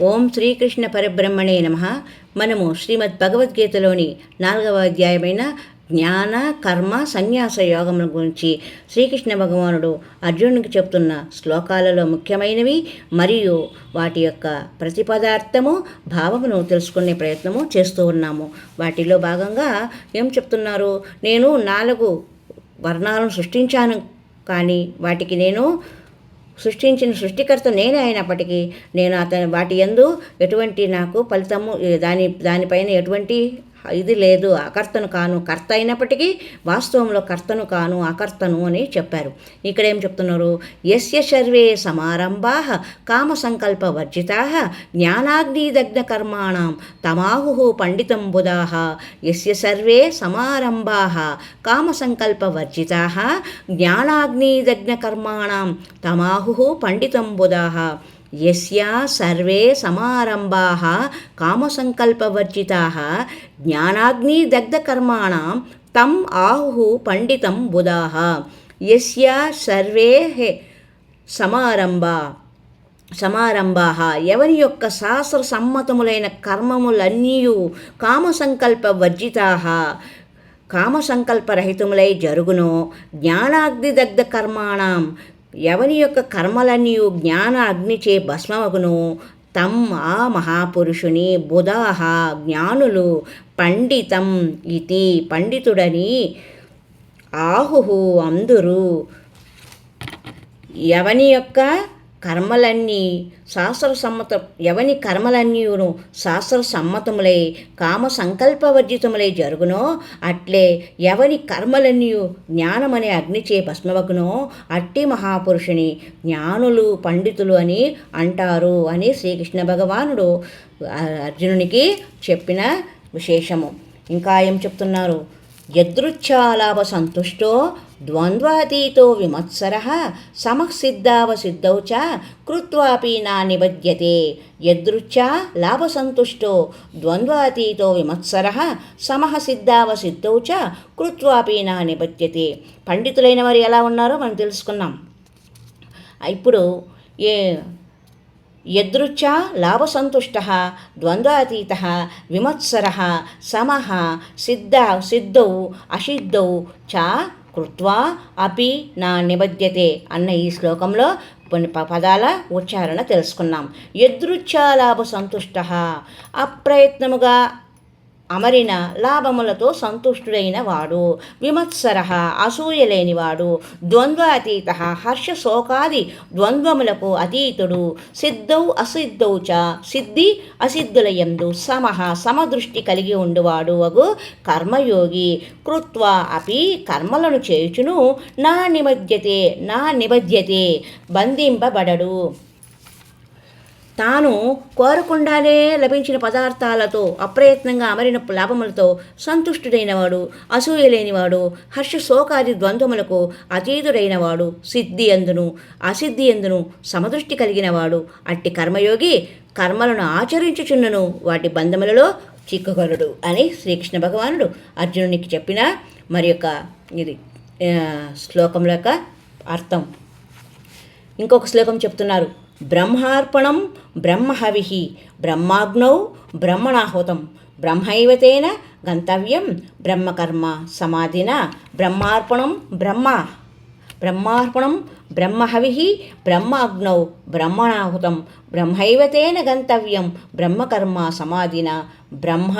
ఓం శ్రీకృష్ణ పరబ్రహ్మణే నమ. మనము శ్రీమద్ భగవద్గీతలోని నాలుగవ అధ్యాయమైన జ్ఞాన కర్మ సన్యాస యోగముల గురించి శ్రీకృష్ణ భగవానుడు అర్జునుడికి చెప్తున్న శ్లోకాలలో ముఖ్యమైనవి మరియు వాటి యొక్క ప్రతిపదార్థము భావమును తెలుసుకునే ప్రయత్నము చేస్తూ ఉన్నాము. వాటిలో భాగంగా ఏం చెప్తున్నారు? నేను నాలుగు వర్ణాలను సృష్టించాను కానీ వాటికి నేను సృష్టించిన సృష్టికర్త నేనే అయినప్పటికీ నేను అతని వాటి యందు ఎటువంటి నాకు ఫలితము దాని దానిపైన ఎటువంటి ఇది లేదు అకర్తను కాను. కర్త అయినప్పటికీ వాస్తవంలో కర్తను కాను అకర్తను అని చెప్పారు. ఇక్కడ ఏం చెప్తున్నారు? ఎస్య సర్వే సమారంభా కామ సంకల్ప వర్జితా జ్ఞానాగ్నిదగ్న కర్మాణం తమాహు పండితం బుధా యస్య సర్వే సమారంభా కామ సంకల్ప వర్జితా జ్ఞానాగ్నిదగ్న కర్మాణం తమాహు పండితం బుధా యస్యా సర్వే సమారంభా కామసంకల్పవర్జితా జ్ఞానాగ్నిదగ్ధకర్మాణం తం ఆహు పండితం బుధాः యస్యా సర్వే సమారంభ సమారంభాహ ఎవరి యొక్క శాస్త్ర సమ్మతములైన కర్మములన్నీ కామసంకల్ప వర్జితా కామసంకల్పరహితములై జరుగునో జ్ఞానాగ్నిదగ్ధ కర్మాణం ఎవని యొక్క కర్మలన్నీ జ్ఞాన అగ్నిచే భస్మమగును. తం ఆ మహాపురుషుని బుధాహ జ్ఞానులు పండితం ఇది పండితుడని ఆహుహు అందురు. ఎవని యొక్క కర్మలన్నీ శాస్త్ర సమ్మత ఎవని కర్మలన్నీయును శాస్త్ర సమ్మతములై కామ సంకల్పవర్జితములై జరుగునో అట్లే ఎవని కర్మలన్నీ జ్ఞానమనే అగ్నిచే భస్మవగునో అట్టి మహాపురుషుని జ్ఞానులు పండితులు అని అంటారు అని శ్రీకృష్ణ భగవానుడు అర్జునునికి చెప్పిన విశేషము. ఇంకా ఏం చెప్తున్నారు? యదృచ్ఛాలాభ సంతుష్టో ద్వంద్వాతీతో విమత్సర సమసిద్ధావసిద్ధౌ చ కృత్వాపి నా నిబధ్యతే. యదృచ్ఛా లాభసంతుష్టో ద్వంద్వాతీతో విమత్సర సమహ సిద్ధావసిద్ధౌ చ కృత్వాపి నా నిబధ్యతే. పండితులైన వారు ఎలా ఉన్నారో మనం తెలుసుకున్నాం. ఇప్పుడు ఏ యదృచ్ఛ లాభసంతుష్ట ద్వంద్వాతీత విమత్సర సమః సిద్ధ సిద్ధౌ అసిద్ధౌ చ కృత్వా అపి నా నిబధ్యతే అన్న ఈ శ్లోకంలో కొన్ని పదాల ఉచ్చారణ తెలుసుకున్నాం. యదృచ్ఛాలాభ సంతుష్ట అప్రయత్నముగా అమరిన లాభములతో సంతుష్టుడైన వాడు. విమత్సర అసూయ లేనివాడు ద్వంద్వాతీత హర్ష శోకాది ద్వంద్వములకు అతీతుడు. సిద్ధౌ అసిద్ధౌ చ సిద్ధి అసిద్ధులయందు సమహ సమదృష్టి కలిగి ఉండువాడు అగు కర్మయోగి. కృత్వా అపి కర్మలను చేయుచును నా నిమధ్యతే నా నిబధ్యతే బంధింపబడడు. తాను కోరకుండానే లభించిన పదార్థాలతో అప్రయత్నంగా అమరిన లాభములతో సంతుష్టుడైనవాడు అసూయ లేనివాడు హర్ష శోకాది ద్వంద్వములకు అతీతుడైనవాడు సిద్ధి ఎందును అసిద్ధి ఎందును సమదృష్టి కలిగినవాడు. అట్టి కర్మయోగి కర్మలను ఆచరించుచున్నను వాటి బంధములలో చిక్కుగలడు అని శ్రీకృష్ణ భగవానుడు అర్జునునికి చెప్పిన మరి యొక్క ఇది శ్లోకం యొక్క అర్థం. ఇంకొక శ్లోకం చెప్తున్నారు. బ్రహ్మార్పణం బ్రహ్మహవి బ్రహ్మాగ్నౌ బ్రహ్మణాహుతం బ్రహ్మైవతేన గంతవ్యం బ్రహ్మకర్మ సమాధిన బ్రహ్మార్పణం బ్రహ్మ బ్రహ్మార్పణం బ్రహ్మహవి బ్రహ్మాగ్నౌ బ్రహ్మణాహుతం బ్రహ్మైవతేన గంతవ్యం బ్రహ్మకర్మ సమాధిన బ్రహ్మ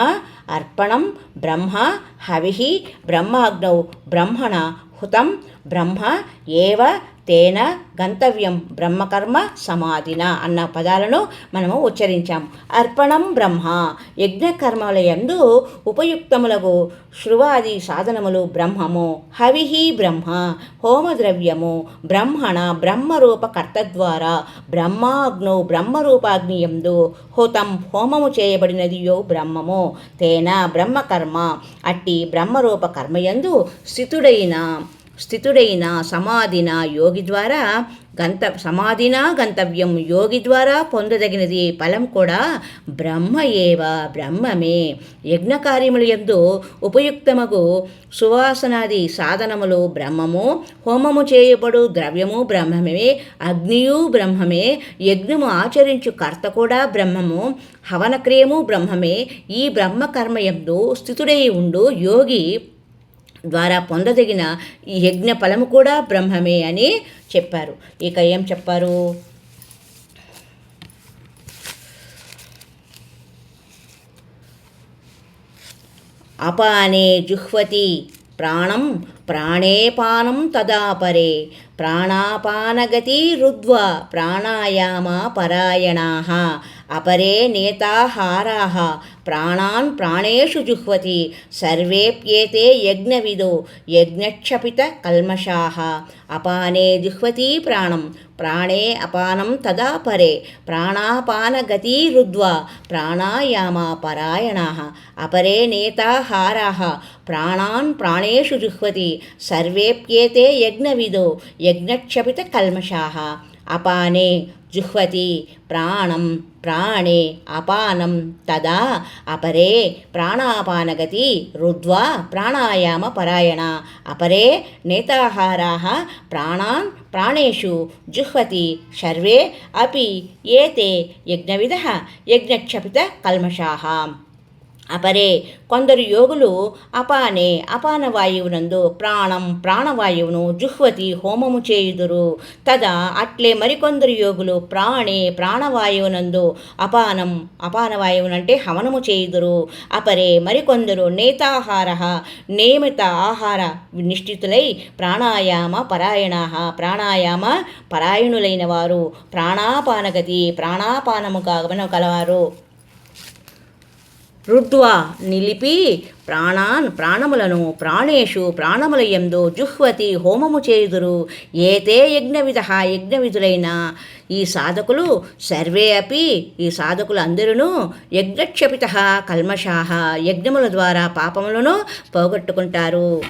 అర్పణం బ్రహ్మ హవి బ్రహ్మాగ్నౌ బ్రహ్మణ హుతం బ్రహ్మ ఏవ తేన గంతవ్యం బ్రహ్మకర్మ సమాధిన అన్న పదాలను మనము ఉచ్చరించాం. అర్పణం బ్రహ్మ. యజ్ఞకర్మల ఎందు ఉపయుక్తములకు శృవాది సాధనములు బ్రహ్మము. హవిహి బ్రహ్మ. హోమద్రవ్యము. బ్రహ్మణ బ్రహ్మరూపకర్త ద్వారా బ్రహ్మాగ్నో బ్రహ్మరూపాగ్ని ఎందు హోతం హోమము చేయబడినదియో బ్రహ్మము. తేన బ్రహ్మకర్మ. అట్టి బ్రహ్మరూప కర్మయందు స్థితుడైన స్థితుడైన సమాధిన యోగి ద్వారా గంత సమాధిన గంతవ్యం యోగి ద్వారా పొందదగినది ఫలం కూడా బ్రహ్మ ఏవ బ్రహ్మమే. యజ్ఞకార్యములు ఎందు ఉపయుక్తమగు సువాసనాది సాధనములు బ్రహ్మము హోమము చేయబడు ద్రవ్యము బ్రహ్మమే అగ్నియు బ్రహ్మమే యజ్ఞము ఆచరించు కర్త కూడా బ్రహ్మము హవనక్రియము బ్రహ్మమే. ఈ బ్రహ్మకర్మయందు స్థితుడై ఉండు యోగి ద్వారా పొందదగిన ఈ యజ్ఞ ఫలము కూడా బ్రహ్మమే అని చెప్పారు. ఇక ఏం చెప్పారు? అపానే జుహ్వతి ప్రాణం ప్రాణేపానం తదాపరే ప్రాణాపానగతి రుద్వ ప్రాణాయామ పరాయణా. అపరే నేతాహారాహ ప్రాణాన్ ప్రాణేషు జుహ్వతి సర్వేప్యేతే యజ్ఞవిదో యజ్ఞక్షపిత కల్మషా అపానే జుహ్వతి ప్రాణం ప్రాణే అపానం తదా పరే ప్రాణాపానగతి రుద్వా ప్రాణాయామ పరాయణ అపరే నేతాహారా ప్రాణాన్ ప్రాణేషు జుహ్వతి సర్వేప్యేతే యజ్ఞవిదో యజ్ఞక్షపిత కల్మషా అపానే జుహ్వతి ప్రాణం ప్రాణే అపానం తదా అపరే ప్రాణాపానగతి రుద్వా ప్రాణాయామ పరాయణ. అపరే నేతాహారా ప్రాణాన్ ప్రాణేషు జుహ్వతి సర్వే అపి ఏతే యజ్ఞవిధ యజ్ఞక్షపిత కల్మషాహ అపరే కొందరు యోగులు అపానే అపానవాయువునందు ప్రాణం ప్రాణవాయువును జుహ్వతి హోమము చేయుదురు. తదా అట్లే మరికొందరు యోగులు ప్రాణే ప్రాణవాయువునందు అపానం అపానవాయువునంటే హవనము చేయుదురు. అపరే మరికొందరు నేతాహార నియమిత ఆహార నిష్ఠితులై ప్రాణాయామ పరాయణ ప్రాణాయామ పరాయణులైన వారు ప్రాణాపానగతి ప్రాణాపానము కాగమన కలవారు రుద్వా నిలిపి ప్రాణాన్ ప్రాణములను ప్రాణేషు ప్రాణముల ఎందు జుహ్వతి హోమము చేయుదురు. ఏతే యజ్ఞవిధ యజ్ఞవిధులైన ఈ సాధకులు సర్వే అపి ఈ సాధకులు అందరూ యజ్ఞక్షపిత కల్మషాహ యజ్ఞముల ద్వారా పాపములను పోగొట్టుకుంటారు.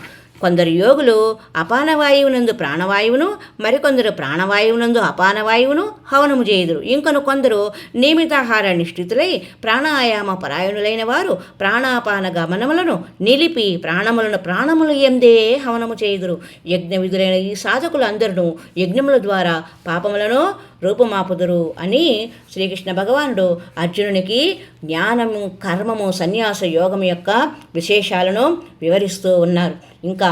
కొందరు యోగులు అపానవాయువునందు ప్రాణవాయువును మరికొందరు ప్రాణవాయువునందు అపానవాయువును హవనము చేయుదురు. ఇంకొన కొందరు నియమితాహార నిష్ఠితులై ప్రాణాయామ పరాయణులైన వారు ప్రాణాపాన గమనములను నిలిపి ప్రాణములను ప్రాణములు ఎందే హవనము చేయుదురు. యజ్ఞ విధులైన ఈ సాధకులు అందరూ యజ్ఞముల ద్వారా పాపములను రూపమాపుదురు అని శ్రీకృష్ణ భగవానుడు అర్జునునికి జ్ఞానము కర్మము సన్యాస యోగం యొక్క విశేషాలను వివరిస్తూ ఉన్నారు. ఇంకా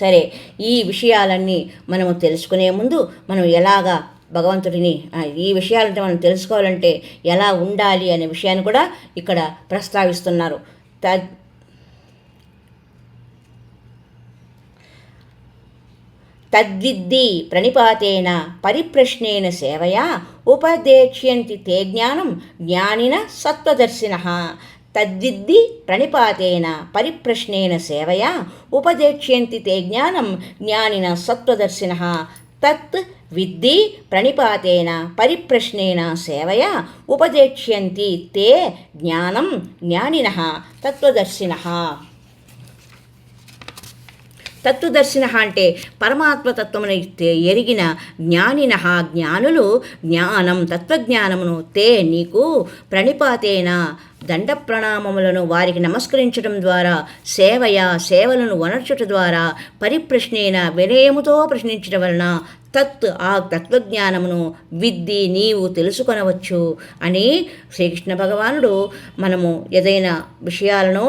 సరే ఈ విషయాలన్నీ మనము తెలుసుకునే ముందు మనం ఎలాగా భగవంతుడిని ఈ విషయాలంటే మనం తెలుసుకోవాలంటే ఎలా ఉండాలి అనే విషయాన్ని కూడా ఇక్కడ ప్రస్తావిస్తున్నారు. త తద్విద్ది ప్రణిపాతేన పరిప్రశ్నేన సేవయా ఉపదేక్ష్యంతి తే జ్ఞానం జ్ఞానిన సత్వదర్శిన. తద్విద్ది ప్రణిపాతేన పరిప్రశ్నేన సేవయా ఉపదేక్ష్యంతి తే జ్ఞానం జ్ఞానిన సత్వదర్శిన. తత్ విద్ది ప్రణిపాతేన పరిప్రశ్నేన సేవయా ఉపదేక్ష్యంతి తే జ్ఞానం జ్ఞానిన తత్వదర్శిన తత్వదర్శిన అంటే పరమాత్మ తత్వమును ఎరిగిన జ్ఞానిన జ్ఞానులు జ్ఞానం తత్వజ్ఞానమును తే నీకు ప్రణిపాతేన దండ ప్రణామములను వారికి నమస్కరించడం ద్వారా సేవయ సేవలను వనర్చుట ద్వారా పరిప్రశ్నేన వినయముతో ప్రశ్నించడం వలన తత్ ఆ తత్వజ్ఞానమును విద్ది నీవు తెలుసుకొనవచ్చు అని శ్రీకృష్ణ భగవానుడు మనము ఏదైనా విషయాలను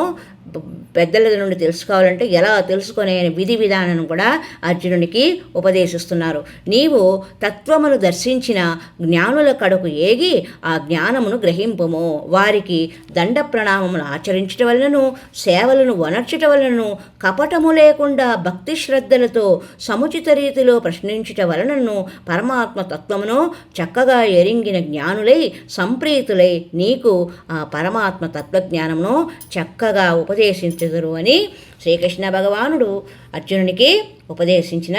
పెద్దల నుండి తెలుసుకోవాలంటే ఎలా తెలుసుకునే విధి విధానం కూడా అర్జునునికి ఉపదేశిస్తున్నారు. నీవు తత్వమును దర్శించిన జ్ఞానుల కడకు ఏగి ఆ జ్ఞానమును గ్రహింపము. వారికి దండ ప్రణామములు ఆచరించట వలనను సేవలను వనర్చట వలనను కపటము లేకుండా భక్తి శ్రద్ధలతో సముచిత రీతిలో ప్రశ్నించుట వలనను పరమాత్మ తత్వమును చక్కగా ఎరింగిన జ్ఞానులై సంప్రీతులై నీకు ఆ పరమాత్మ తత్వజ్ఞానమును చక్కగా ఉప ఉపదేశించదురు అని శ్రీకృష్ణ భగవానుడు అర్జునునికి ఉపదేశించిన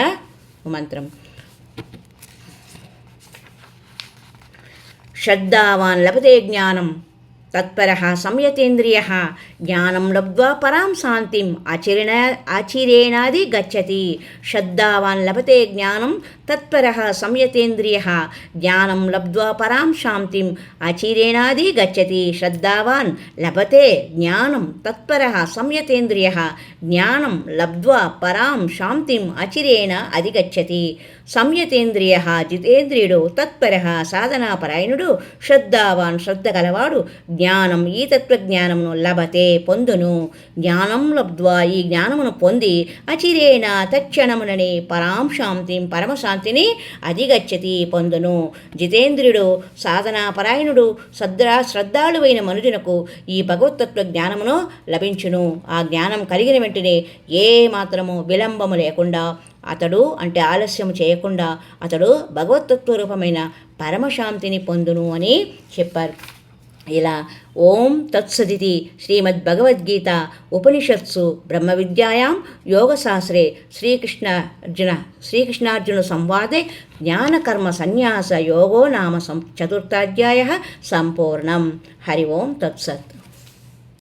మంత్రం. శ్రద్ధావాన్ లభతే జ్ఞానం తత్పర సంయతేంద్రియ జ్ఞానం లబ్ధ్వా పరాం శాంతిం ఆచరణ ఆచిరేణాది గచ్చతి. శ్రద్ధావాన్ లభతే జ్ఞానం తత్పర సంయతేంద్రియ జ్ఞానం లబ్ధ్వా పరాం శాంతిం అచిరేణాది గచ్చతి శ్రద్ధావాన్ లభతే జ్ఞానం తత్పర సంయతేంద్రియ జ్ఞానం లబ్ధ్వా పరాం శాంతిం అచిరేణ అధిగచ్చతి సంయతేంద్రియ జితేంద్రియుడు తత్పర సాధనాపరాయణుడు శ్రద్ధావాన్ శ్రద్ధ గలవాడు జ్ఞానం ఈ తత్వజ్ఞానమును లభతే పొందును। జ్ఞానం లబ్ధ్వా ఈ జ్ఞానమును పొంది అచిరేణ తక్షణమునని పరాం శాంతిం పరమశాంతి పరమశాంతిని అధిగచ్చతి పొందును. జితేంద్రుడు సాధనాపరాయణుడు శ్రద్ధా శ్రద్ధాళువైన మనుజునకు ఈ భగవతత్వ జ్ఞానమును లభించును. ఆ జ్ఞానం కలిగిన వెంటనే ఏ మాత్రము విలంబము లేకుండా అతడు అంటే ఆలస్యం చేయకుండా అతడు భగవతత్వ రూపమైన పరమశాంతిని పొందును అని చెప్పారు. ఇలా ఓం తత్సదితి శ్రీమద్ భగవద్గీత ఉపనిషత్సు బ్రహ్మ విద్యాయాం యోగశాస్త్రే శ్రీకృష్ణ అర్జున శ్రీకృష్ణార్జున సంవాదే జ్ఞానకర్మ సన్యాస యోగో నామ సం చతుర్థాధ్యాయ సంపూర్ణం హరి ఓం తత్సత్